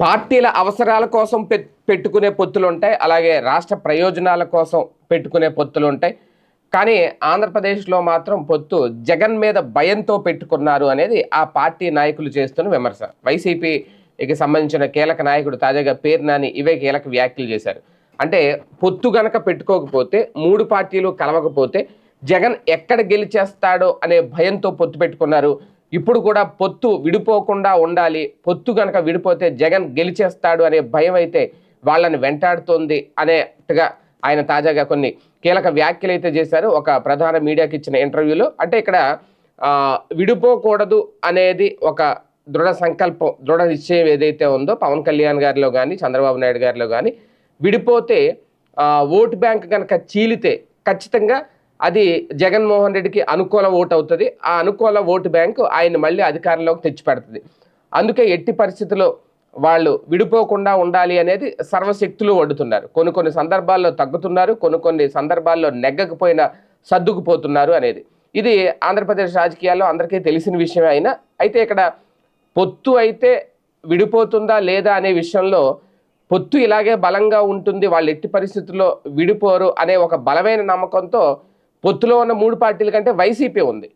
పార్టీల అవసరాల కోసం పె- పెట్టుకునే పొత్తులు ఉంటాయి అలాగే రాష్ట్ర ప్రయోజనాల కోసం పెట్టుకునే పొత్తులు ఉంటాయి కానీ ఆంధ్రప్రదేశ్లో మాత్రం పొత్తు జగన్ మీద భయంతో పెట్టుకున్నారు అనేది ఆ పార్టీ నాయకులు చేస్తున్న విమర్శ. వైసీపీకి సంబంధించిన కీలక నాయకుడు తాజాగా పేరు నాని ఇవే కీలక వ్యాఖ్యలు చేశారు. అంటే పొత్తు గనక పెట్టుకోకపోతే మూడు పార్టీలు కలవకపోతే జగన్ ఎక్కడ గెలిచేస్తాడో అనే భయంతో పొత్తు పెట్టుకున్నారు. ఇప్పుడు కూడా పొత్తు విడిపోకుండా ఉండాలి. పొత్తు కనుక విడిపోతే జగన్ గెలిచేస్తాడు అనే భయం అయితే వాళ్ళని వెంటాడుతోంది అనేట్టుగా ఆయన తాజాగా కొన్ని కీలక వ్యాఖ్యలు అయితే చేశారు. ఒక ప్రధాన మీడియాకి ఇచ్చిన ఇంటర్వ్యూలో అంటే ఇక్కడ విడిపోకూడదు అనేది ఒక దృఢ సంకల్పం దృఢ నిశ్చయం ఏదైతే ఉందో పవన్ కళ్యాణ్ గారిలో కానీ చంద్రబాబు నాయుడు గారిలో కానీ విడిపోతే ఓటు బ్యాంక్ కనుక చీలితే ఖచ్చితంగా అది జగన్మోహన్ రెడ్డికి అనుకూల ఓటు అవుతుంది. ఆ అనుకూల ఓటు బ్యాంకు ఆయన మళ్ళీ అధికారంలోకి తెచ్చిపెడుతుంది. అందుకే ఎట్టి పరిస్థితుల్లో వాళ్ళు విడిపోకుండా ఉండాలి అనేది సర్వశక్తులు వడ్డుతున్నారు కొన్ని కొన్ని సందర్భాల్లో తగ్గుతున్నారు కొన్ని కొన్ని సందర్భాల్లో నెగ్గకపోయినా సర్దుకుపోతున్నారు అనేది. ఇది ఆంధ్రప్రదేశ్ రాజకీయాల్లో అందరికీ తెలిసిన విషయమే అయినా అయితే ఇక్కడ పొత్తు అయితే విడిపోతుందా లేదా అనే విషయంలో పొత్తు ఇలాగే బలంగా ఉంటుంది వాళ్ళు ఎట్టి పరిస్థితుల్లో విడిపోరు అనే ఒక బలమైన నమ్మకంతో పొత్తులో ఉన్న మూడు పార్టీల కంటే వైసీపీ ఉంది.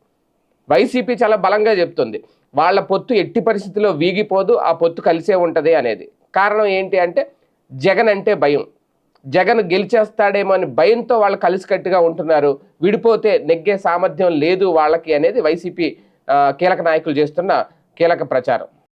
వైసీపీ చాలా బలంగా చెప్తుంది. వాళ్ళ పొత్తు ఎట్టి పరిస్థితుల్లో వీగిపోదు ఆ పొత్తు కలిసే ఉంటుంది అనేది. కారణం ఏంటి అంటే జగన్ అంటే భయం. జగన్ గెలిచేస్తాడేమో అని భయంతో వాళ్ళు కలిసికట్టుగా ఉంటున్నారు. విడిపోతే నెగ్గే సామర్థ్యం లేదు వాళ్ళకి అనేది వైసీపీ కీలక నాయకులు చేస్తున్న కీలక ప్రచారం.